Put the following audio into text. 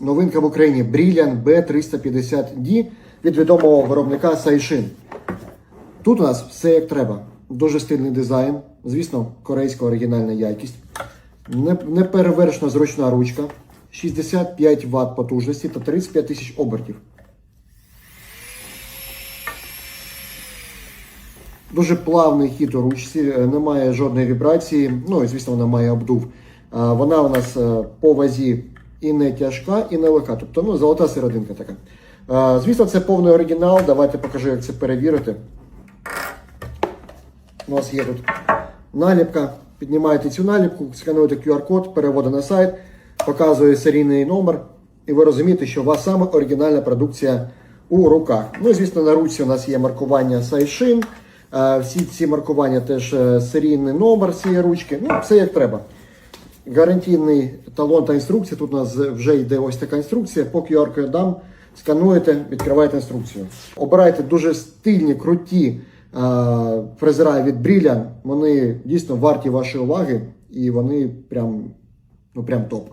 Новинка в Україні Brilliant B350D від відомого виробника Saishin. Тут у нас все як треба. Дуже стильний дизайн, звісно, корейська оригінальна якість. Не- Неперевершена зручна ручка, 65 Вт потужності та 35 тисяч обертів. Дуже плавний хід у ручці, е, немає жодної вібрації. Ну і звісно, вона має обдув. Вона у нас е, по вазі і не тяжка, і не легка. Тобто ну, золота серединка така. Звісно, це повний оригінал. Давайте покажу, як це перевірити. У нас є тут наліпка. Піднімаєте цю наліпку, скануєте QR-код, переводите на сайт, показує серійний номер, і ви розумієте, що у вас саме оригінальна продукція у руках. Ну і звісно, на руці у нас є маркування Сайшин. Всі ці маркування теж е, серійний номер цієї ручки. Ну, все як треба. Гарантійний талон та інструкція. Тут у нас вже йде ось така інструкція. По qr дам, скануєте, відкриваєте інструкцію. Обирайте дуже стильні, круті е, фрезера від бріля. Вони дійсно варті вашої уваги і вони прям, ну, прям топ.